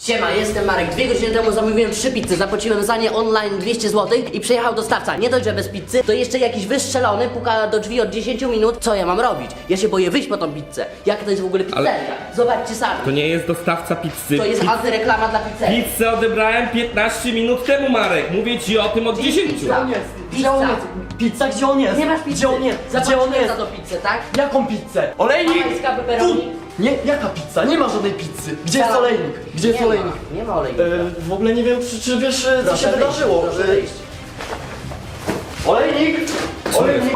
Siema, jestem Marek. Dwie godziny temu zamówiłem trzy pizzy, zapłaciłem za nie online 200 zł i przyjechał dostawca. Nie dość, że bez pizzy, to jeszcze jakiś wystrzelony puka do drzwi od 10 minut. Co ja mam robić? Ja się boję wyjść po tą pizzę. Jak to jest w ogóle pizzeria? Zobaczcie sami. To nie jest dostawca pizzy. To jest Pi- antyreklama dla pizzerii. Pizzę odebrałem 15 minut temu, Marek. Mówię ci o tym od 10. Pizza. on jest? Gdzie on jest? Pizza, gdzie on jest? Nie masz pizzy. Gdzie on jest? Gdzie on Zapłaciłem jest? za tą pizzę, tak? Jaką pizzę? Olejnik! Pańska pepperoni. Tu! Nie, jaka pizza? Nie ma żadnej pizzy. Gdzie jest olejnik? Gdzie jest nie olejnik? Nie ma olejnika. E, w ogóle nie wiem, czy, czy wiesz, e, co Proszę się wyjść, wydarzyło. Proszę E, wyjść. Olejnik! Olejnik!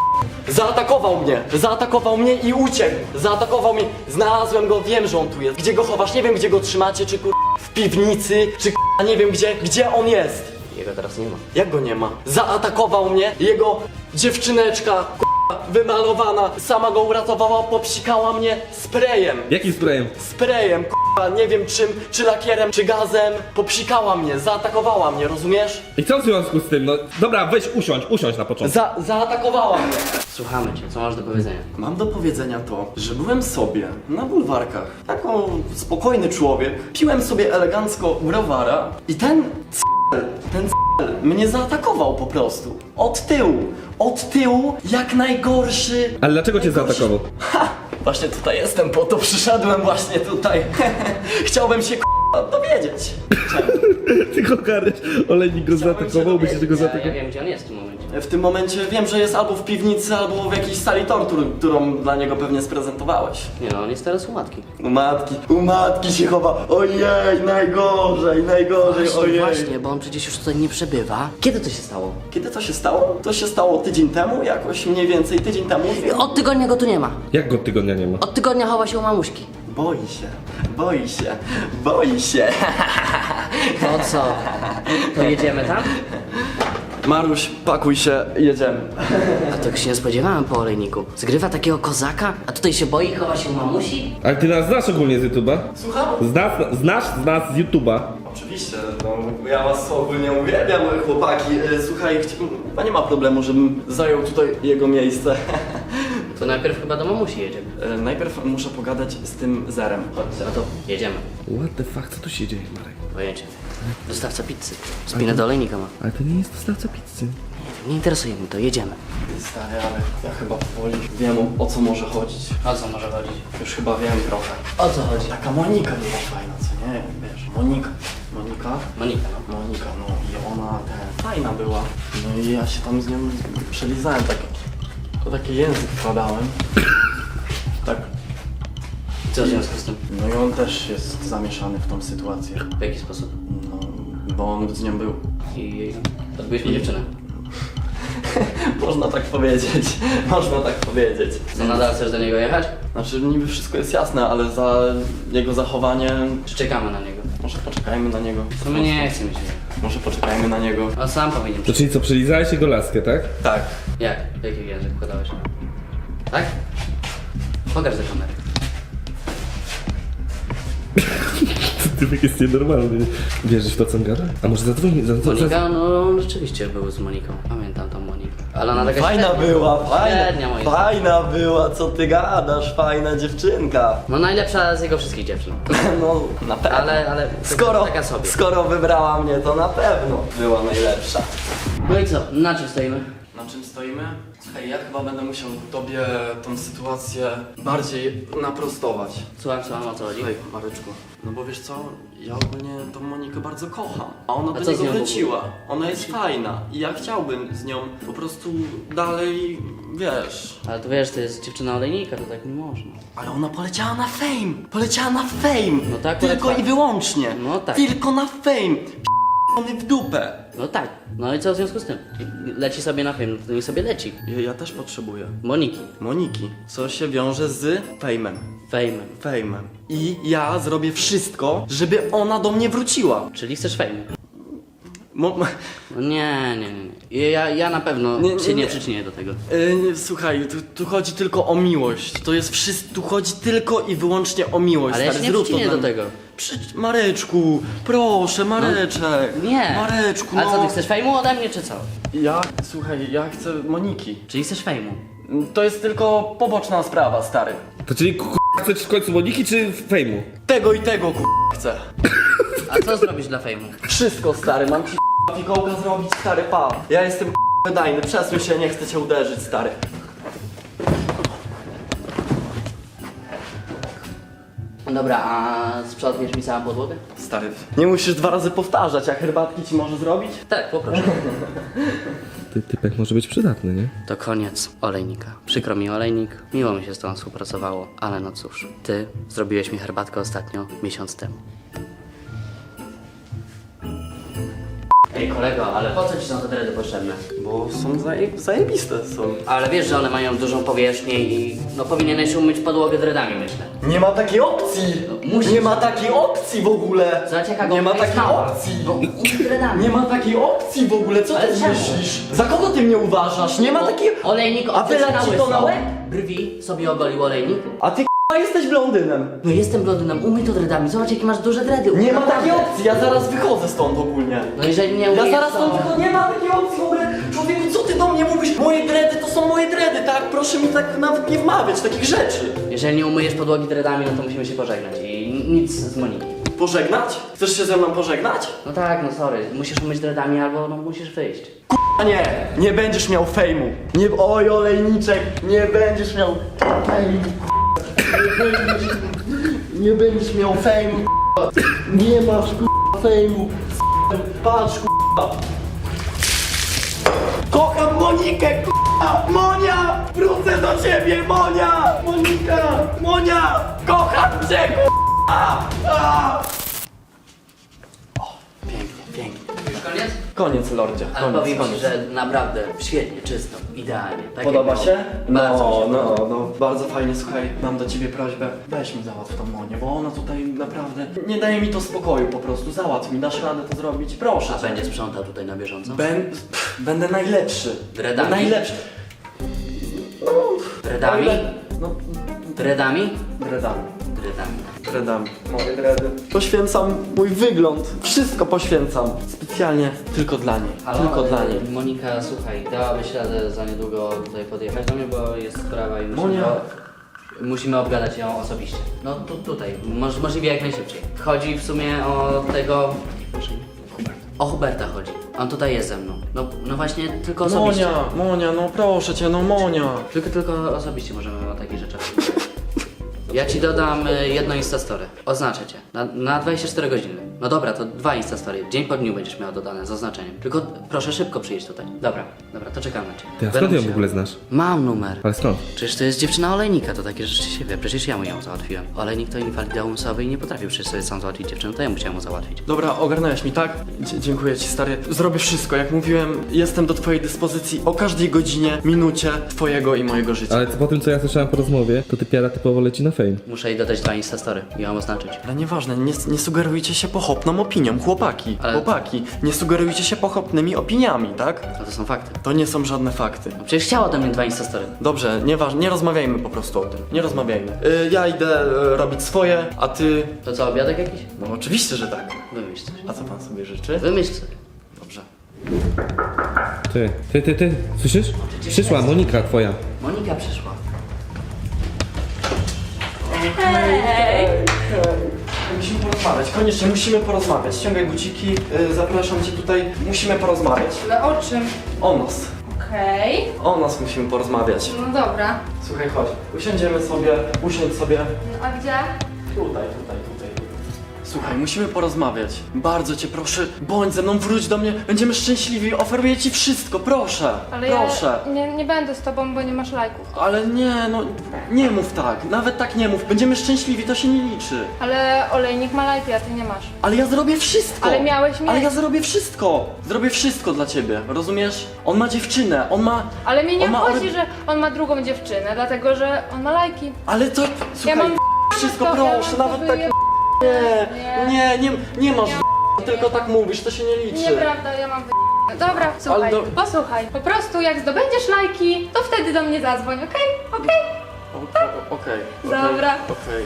Zaatakował mnie, zaatakował mnie i uciekł. Zaatakował mnie. Znalazłem go, wiem, że on tu jest. Gdzie go chowasz? Nie wiem, gdzie go trzymacie, czy kur... w piwnicy, czy kur... nie wiem gdzie, gdzie on jest. Jego teraz nie ma. Jak go nie ma? Zaatakował mnie, jego dziewczyneczka, k***a, wymalowana, sama go uratowała, popsikała mnie sprayem. Jakim sprayem? Sprayem, k***a, nie wiem czym, czy lakierem, czy gazem. Popsikała mnie, zaatakowała mnie, rozumiesz? I co w związku z tym? No dobra, weź usiądź, usiądź na początku. Za, zaatakowała mnie. Słuchamy cię, co masz do powiedzenia? Mam do powiedzenia to, że byłem sobie na bulwarkach, jako spokojny człowiek, piłem sobie elegancko browara i ten c***l, ten mnie zaatakował po prostu. Od tyłu, od tyłu, jak najgorszy. Ale dlaczego cię najgorszy- zaatakował? Ha! Właśnie tutaj jestem, po to przyszedłem właśnie tutaj. Chciałbym się k***a dowiedzieć. Czemu? Tylko Karyś, olejnik go zaatakował, myślisz, że go Ja, ja zaatakował? wiem, gdzie on jest w tym momencie. W tym momencie wiem, że jest albo w piwnicy, albo w jakiejś sali tortur, którą dla niego pewnie sprezentowałeś. Nie no, on jest teraz u matki. U matki, u matki się chowa. Ojej, najgorzej, najgorzej, Właśnie, ojej. właśnie, bo on przecież już tutaj nie przebywa. Kiedy to się stało? Kiedy to się stało? To się stało tydzień temu, jakoś mniej więcej tydzień temu. Od tygodnia go tu nie ma. Jak go tygodnia nie ma? Od tygodnia chowa się u mamuśki. Boi się, boi się, boi się. To co? To jedziemy tam? Maruś, pakuj się, jedziemy. A tego się nie spodziewałem po olejniku. Zgrywa takiego kozaka, a tutaj się boi chowa się u mamusi? Ale ty nas znasz ogólnie z YouTube'a? Słucham? Znasz, znasz z nas z YouTube'a? Oczywiście, no ja was ogólnie uwielbiam, chłopaki. E, Słuchaj, chci- chyba nie ma problemu, żebym zajął tutaj jego miejsce. To najpierw chyba do mamusi jedziemy. E, Najpierw muszę pogadać z tym zerem. Chodź, no to jedziemy. What the fuck, co tu się dzieje, Marek? Pojęcie. Dostawca pizzy. Spinę do olejnika ma. Ale to nie jest dostawca pizzy. Nie wiem, nie interesuje mnie to, jedziemy. Stary, ale ja chyba powoli wiem o co może chodzić. O co może chodzić? Już chyba wiem trochę. O co chodzi? Taka Monika była fajna, co nie? Wiesz, Monika. Monika? Monika, no. Monika, no i ona ten, fajna była. No i ja się tam z nią przelizałem, tak, to taki język wkładałem. Tak. Co w związku z tym? No i on też jest zamieszany w tą sytuację. W jaki sposób? No, bo on z nią był. I odbyłeś mi dziewczynę. Można tak powiedzieć, można tak powiedzieć. Co, nadal chcesz do niego jechać? Znaczy niby wszystko jest jasne, ale za jego zachowanie Czy czekamy na niego? może poczekajmy na niego. To my nie chcemy się. Może poczekajmy na niego. On sam powinien To czyli co, przelizałeś jego laskę, tak? Tak. Jak? W jaki język wkładałeś? Tak? Pokaż do kamery. Ty jest nienormalny. Wierzysz w to, co on gada? A może zadzwoni? za- za- za- Monika, no on rzeczywiście był z Moniką. Pamiętam tą. Ale ona taka Fajna średnia. była, fajna, Średnia moim fajna była, co ty gadasz, fajna dziewczynka. No najlepsza z jego wszystkich dziewczyn. No, na pewno. Ale, ale skoro, taka sobie. skoro wybrała mnie, to na pewno była najlepsza. No i co? Na czym stoimy? Na czym stoimy? Słuchaj, ja chyba będę musiał tobie tą sytuację bardziej naprostować. Słucham, słucham, o co chodzi? Słuchaj, Mareczku, no bo wiesz co, ja ogólnie tą Monikę bardzo kocham, a ona do co z niego w wróciła. Ona jest fajna i ja chciałbym z nią po prostu dalej, wiesz... Ale to wiesz, to jest dziewczyna olejnika, to tak nie można. Ale ona poleciała na fame! Poleciała na fame! No tak, Tylko tak. i wyłącznie! No tak. Tylko na fame! P***ony w dupę! No tak. No i co w związku z tym? Leci sobie na film, to niech sobie leci. Ja, ja też potrzebuję. Moniki. Moniki, co się wiąże z. Fejmem. Fame'em. I ja zrobię wszystko, żeby ona do mnie wróciła. Czyli chcesz fejmu? Mo- No nie, nie, nie. nie. Ja, ja na pewno Nie, nie, się nie, nie. przyczynię do tego. Yy, słuchaj, tu, tu chodzi tylko o miłość. To jest wszystko, tu chodzi tylko i wyłącznie o miłość. Ale ja stary, się nie zrób to przyczynię dla do mnie. tego. Przy... Mareczku, proszę, Mareczek. Nie. Mareczku, A no. co, ty chcesz fejmu ode mnie, czy co? Ja, słuchaj, ja chcę Moniki. Czyli chcesz fejmu? To jest tylko poboczna sprawa, stary. To czyli k- chcesz w końcu Moniki czy fejmu? Tego i tego, k***, chcę. A co zrobisz dla fejmu? Wszystko stary, mam ci fikołka zrobić stary pa. Ja jestem wydajny, przesuń się, nie chcę cię uderzyć stary. Dobra, a sprzątniesz mi całą podłogę? Stary, nie musisz dwa razy powtarzać, a herbatki ci może zrobić? Tak, poproszę. Ty, typek może być przydatny, nie? To koniec olejnika. Przykro mi olejnik, miło mi się z tobą współpracowało, ale no cóż, ty zrobiłeś mi herbatkę ostatnio miesiąc temu. Ej kolego, ale po co ci są te dredy potrzebne? Bo są zaje, zajebiste są. Ale wiesz, że one mają dużą powierzchnię i no powinieneś umyć podłogę dredami, myślę. Nie ma takiej opcji! No, musisz. Nie ma takiej opcji w ogóle! Zobacz jaka Nie ma gąbka jest takiej mała. opcji! No umyj dredami. Nie ma takiej opcji w ogóle, co Ale ty czemu? myślisz? Za kogo ty mnie uważasz? Nie ma takiej... Olejnik A wylać ci to na łeb? Brwi sobie ogolił olejnik. A ty k***a jesteś blondynem! No jestem blondynem, umyj to dredami, zobacz jakie masz duże dredy. Nie ma Naprawdę. takiej opcji, ja zaraz wychodzę stąd ogólnie. No jeżeli nie Ja umyjesz, zaraz to... stąd wychodzę, nie ma takiej opcji w ogóle. Człowieku, co ty do mnie mówisz? Moje dredy to są moje dredy, tak? Proszę mi tak nawet nie wmawiać takich rzeczy. Jeżeli nie umyjesz podłogi dredami, no to musimy się pożegnać i nic z Moniki. Pożegnać? Chcesz się ze mną pożegnać? No tak, no sorry, musisz umyć dredami albo no musisz wyjść. A nie, nie będziesz miał fejmu. Nie, oj olejniczek, nie będziesz miał fejmu. Nie będziesz, miał fejmu. Nie masz k***a, fejmu. Patrz k***a. Kocham Monikę k***a. Monia, wrócę do ciebie Monia. Monika, Monia, kocham cię k***a. Koniec? Lordzie, Ale koniec, powiem ci, koniec. że naprawdę świetnie, czysto, idealnie. Tak Podoba jak się? Bardzo mi No, się no, podoba. no, bardzo fajnie, słuchaj, mam do ciebie prośbę, weź mi załatw tą Monię, bo ona tutaj naprawdę nie daje mi to spokoju po prostu, załatw mi, dasz radę to zrobić, proszę A cię. będzie sprzątał tutaj na bieżąco? Ben, pff, będę najlepszy. Dredami? Najlepszy. Dredami? O ile- Dredami? dredami. Dredami. Dredami. Moje dredy. Poświęcam mój wygląd, wszystko poświęcam. Specjalnie tylko dla niej, Halo, tylko e, dla niej. Monika, słuchaj, dałabyś radę za niedługo tutaj podjechać do mnie, bo jest sprawa i musimy, Monia. musimy obgadać ją osobiście. No tu, tutaj, moż, możliwie jak najszybciej. Chodzi w sumie o tego... O Huberta chodzi. On tutaj jest ze mną. No, no właśnie, tylko osobiście. Monia, Monia, no proszę cię, no Monia. Tylko, tylko osobiście możemy o takich rzeczach. Ja ci dodam y, jedno Instastory. Oznaczę cię. Na, na 24 godziny. No dobra, to dwa Instastory. Dzień po dniu będziesz miał dodane z oznaczeniem. Tylko proszę szybko przyjść tutaj. Dobra, dobra, to czekam na cię. Ty, a Będę skąd ją w musiał. ogóle znasz? Mam numer. Ale skąd? Przecież to jest dziewczyna olejnika, to takie rzeczy się wie. Przecież ja mu ją załatwiłem. Olejnik to inwalida umysłowy i nie potrafił przecież sobie sam załatwić dziewczyny, to ja musiałem mu załatwić. Dobra, ogarnąłeś mi, tak? Dzie- dziękuję ci, stary. Zrobię wszystko. Jak mówiłem, jestem do twojej dyspozycji o każdej godzinie, minucie twojego i mojego życia. Ale co, po tym, co ja słyszałem po rozmowie, to ty piara typowo leci na fame. Muszę jej dodać dwa Instastory i ją oznaczyć. Ale nieważne, nie, nie sugerujcie się pochopną opinią, chłopaki, Ale- chłopaki. Nie sugerujcie się pochopnymi opiniami, tak? No to są fakty. To nie są żadne fakty. No przecież chciała ode mnie dwa Instastory. Dobrze, nieważne, nie rozmawiajmy po prostu o tym. Nie rozmawiajmy. Y, ja idę y, robić swoje, a ty... To co, obiadek jakiś? No oczywiście, że tak. Wymyśl coś. A co pan sobie życzy? Wymyśl sobie. Dobrze. Ty, ty, ty, ty, słyszysz? Przyszła Monika twoja. Monika przyszła. Musimy porozmawiać, koniecznie musimy porozmawiać. Ściągaj buciki, y, zapraszam cię tutaj. Musimy porozmawiać. Ale o czym? O nas. Okej. O nas musimy porozmawiać. No dobra. Słuchaj, chodź. Usiądziemy sobie, usiądź sobie. A gdzie? Tutaj, tutaj, tutaj. Słuchaj, musimy porozmawiać. Bardzo cię proszę, bądź ze mną, wróć do mnie. Będziemy szczęśliwi, oferuję ci wszystko, proszę. Ale proszę. ja nie, nie będę z tobą, bo nie masz lajków. Ale nie, no nie mów tak, nawet tak nie mów. Będziemy szczęśliwi, to się nie liczy. Ale olejnik ma lajki, a ty nie masz. Ale ja zrobię wszystko. Ale miałeś mieć. Ale ja zrobię wszystko. Zrobię wszystko dla ciebie, rozumiesz? On ma dziewczynę, on ma... Ale mnie nie on ma obchodzi, org- że on ma drugą dziewczynę, dlatego że on ma lajki. Ale to... Słuchaj, mam wszystko ja proszę, mam nawet to tak... Nie, nie, nie, nie masz tylko tak mówisz, to się nie liczy. Nieprawda, ja mam wy... Dobra, słuchaj, do- posłuchaj. Po prostu jak zdobędziesz lajki, to wtedy do mnie zadzwoń, okej? Okej? O- o- Okej. okej, Dobra. Okej.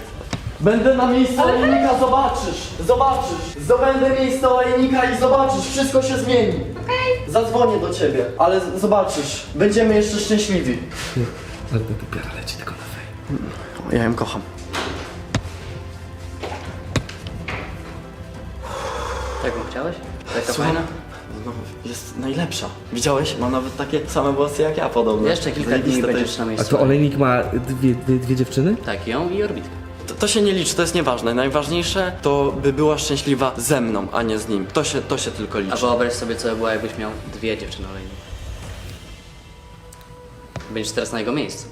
Będę na miejscu olejnika, zobaczysz, zobaczysz. Zdobędę miejsce olejnika i zobaczysz, wszystko się zmieni. Okej. Zadzwonię do ciebie, ale z- zobaczysz, będziemy jeszcze szczęśliwi. Ale ty piara leci tylko na fame. Ja ją kocham. Jaką chciałeś? Taka Słucham? fajna? No, jest najlepsza. Widziałeś? Mam nawet takie same włosy jak ja podobno. Jeszcze kilka Zajebiste dni to będziesz jest. na A miejscu. to olejnik ma dwie, dwie, dwie dziewczyny? Tak, ją i orbitkę. To, to się nie liczy, to jest nieważne. Najważniejsze to by była szczęśliwa ze mną, a nie z nim. To się, to się tylko A liczy. wyobraź sobie, co by było, jakbyś miał dwie dziewczyny olejnik. Będziesz teraz na jego miejscu.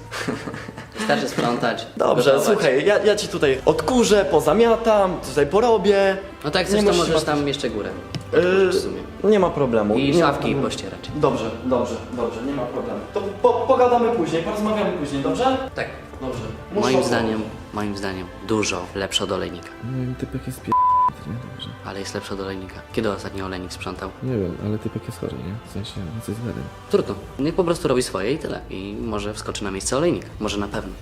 Wystarczy sprzątać. Dobrze, gotować. słuchaj, ja, ja ci tutaj odkurzę, pozamiatam, tutaj porobię. No tak, Nie chcesz, to musisz możesz martwić. tam jeszcze górę. Yy, w sumie. nie ma problemu. I nie ma szafki problemu. pościerać. Dobrze, dobrze, dobrze, nie ma problemu. To po, pogadamy później, porozmawiamy później, dobrze? Tak. Dobrze. Muszę Moim zdaniem, moim zdaniem, dużo lepsze od olejnika. No i typek jest pie... nie? Dobrze. Ale jest lepsze od olejnika. Kiedy ostatnio olejnik sprzątał? Nie wiem, ale typek jest chory, nie? W sensie, no coś z gadem. Trudno. Niech po prostu robi swoje i tyle. I może wskoczy na miejsce olejnika. Może na pewno.